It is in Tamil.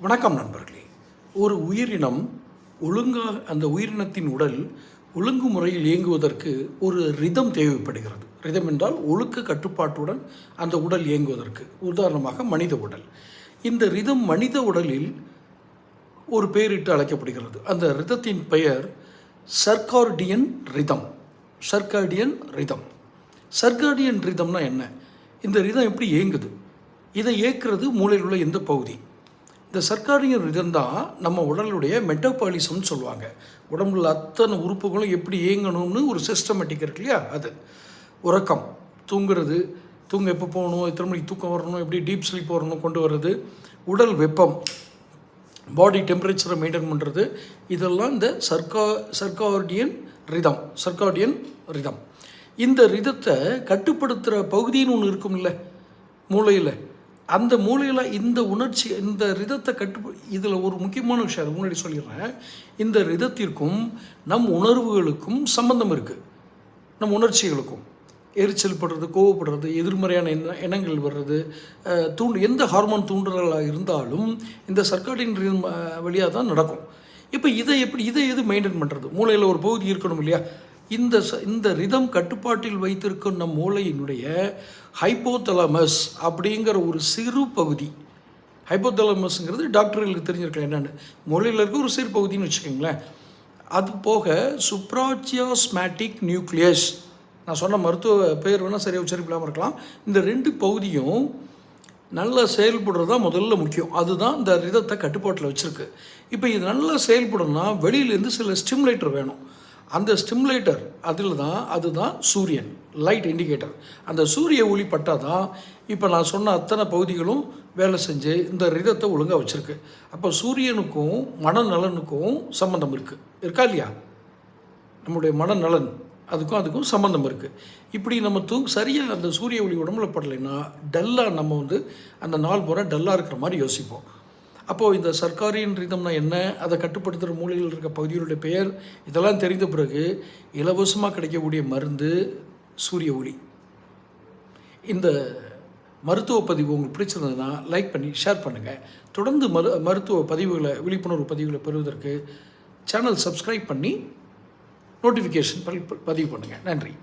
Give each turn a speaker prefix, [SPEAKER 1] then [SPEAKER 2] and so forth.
[SPEAKER 1] வணக்கம் நண்பர்களே. ஒரு உயிரினம் ஒழுங்காக அந்த உயிரினத்தின் உடல் ஒழுங்கு முறையில் இயங்குவதற்கு ஒரு ரிதம் தேவைப்படுகிறது. ரிதம் என்றால் ஒழுக்க கட்டுப்பாட்டுடன் அந்த உடல் இயங்குவதற்கு. உதாரணமாக மனித உடல். இந்த ரிதம் மனித உடலில் ஒரு பெயரிட்டு அழைக்கப்படுகிறது. அந்த ரிதத்தின் பெயர் சர்க்கார்டியன் ரிதம். Circadian rhythm. சர்க்கார்டியன் ரிதம்னா என்ன? இந்த ரிதம் எப்படி இயங்குது? இதை இயக்கிறது மூளையில் உள்ள எந்த பகுதி? இந்த சர்க்காரியின் ரிதம் தான் நம்ம உடலுடைய மெட்டபாலிசம்னு சொல்லுவாங்க. உடம்புல அத்தனை உறுப்புகளும் எப்படி இயங்கணும்னு ஒரு சிஸ்டமேட்டிக் இருக்கு இல்லையா? அது. உறக்கம். தூங்குறது தூங்க எப்போ போகணும் எத்தனை மணிக்கு தூக்கம் வரணும் எப்படி டீப் ஸ்லீப் வரணும் கொண்டு வர்றது உடல் வெப்பம் பாடி டெம்பரேச்சரை மெயின்டைன் பண்ணுறது இதெல்லாம் இந்த சர்க்கா சர்க்கார்டியன் ரிதம் சர்க்கார்டியன் ரிதம் இந்த ரிதத்தை கட்டுப்படுத்துகிற பகுதின்னு ஒன்று இருக்கும்ல மூளையில். அந்த மூலையில் இந்த உணர்ச்சி இந்த ரிதத்தை கட்டு இதில் ஒரு முக்கியமான விஷயம் அது முன்னாடி சொல்லிடுறேன். இந்த ரிதத்திற்கும் நம் உணர்வுகளுக்கும் சம்பந்தம் இருக்குது நம் உணர்ச்சிகளுக்கும். எரிச்சல் படுறது கோவப்படுறது எதிர்மறையான எண்ண எண்ணங்கள் வர்றது தூண்டு எந்த ஹார்மோன் தூண்டுதலாக இருந்தாலும் இந்த சர்க்காட்டின் வழியாக தான் நடக்கும். இப்போ இதை எப்படி இதை எது மெயின்டைன் பண்ணுறது மூளையில் ஒரு பகுதி இருக்கணும் இல்லையா? இந்த இந்த ரிதம் கட்டுப்பாட்டில் வைத்திருக்கும் நம் மூளையினுடைய ஹைப்போதலமஸ் அப்படிங்கிற ஒரு சிறு பகுதி. ஹைப்போதலமஸ்ங்கிறது டாக்டர்களுக்கு தெரிஞ்சிருக்கலாம் என்னென்னு. மூளையில் இருக்க ஒரு சிறு பகுதின்னு வச்சுக்கோங்களேன். அது போக சுப்ராச்சியாஸ்மேட்டிக் நியூக்ளியஸ் நான் சொன்ன மருத்துவ பேர் வேணால் சரியாக உச்சரிப்பில்லாமல் இருக்கலாம். இந்த ரெண்டு பகுதியும் நல்லா செயல்படுறது தான் முதல்ல முக்கியம். அதுதான் இந்த ரிதத்தை கட்டுப்பாட்டில் வச்சுருக்கு. இப்போ இது நல்லா செயல்படணும்னா வெளியிலேருந்து சில ஸ்டிமுலேட்டர் வேணும். அந்த ஸ்டிம்லேட்டர் அதில் தான் அதுதான் சூரியன் லைட் இண்டிகேட்டர் அந்த சூரிய ஒளி பட்டால் தான் இப்போ நான் சொன்ன அத்தனை பகுதிகளும் வேலை செஞ்சு இந்த ரிதத்தை ஒழுங்காக வச்சுருக்கு. அப்போ சூரியனுக்கும் மனநலனுக்கும் சம்மந்தம் இருக்குது இருக்கா இல்லையா? நம்முடைய மனநலன் அதுக்கும் அதுக்கும் சம்மந்தம் இருக்குது இப்படி நம்ம தூங்க சரியாக அந்த சூரிய ஒளி உடம்புல படலைன்னா டல்லாக நம்ம வந்து அந்த நாள் பூரா டல்லாக இருக்கிற மாதிரி யோசிப்போம். அப்போது இந்த சர்க்காரியின் ரீதம்னா என்ன? அதை கட்டுப்படுத்துகிற மூலையில் இருக்க பகுதிகளுடைய பெயர் இதெல்லாம் தெரிந்த பிறகு இலவசமாக கிடைக்கக்கூடிய மருந்து சூரிய ஒளி. இந்த மருத்துவ பதிவு உங்களுக்கு பிடிச்சிருந்ததுன்னா லைக் பண்ணி ஷேர் பண்ணுங்கள் தொடர்ந்து மரு மருத்துவ பதிவுகளை விழிப்புணர்வு பதிவுகளை பெறுவதற்கு சேனல் சப்ஸ்கிரைப் பண்ணி நோட்டிஃபிகேஷன் பதிவு பண்ணுங்கள் நன்றி.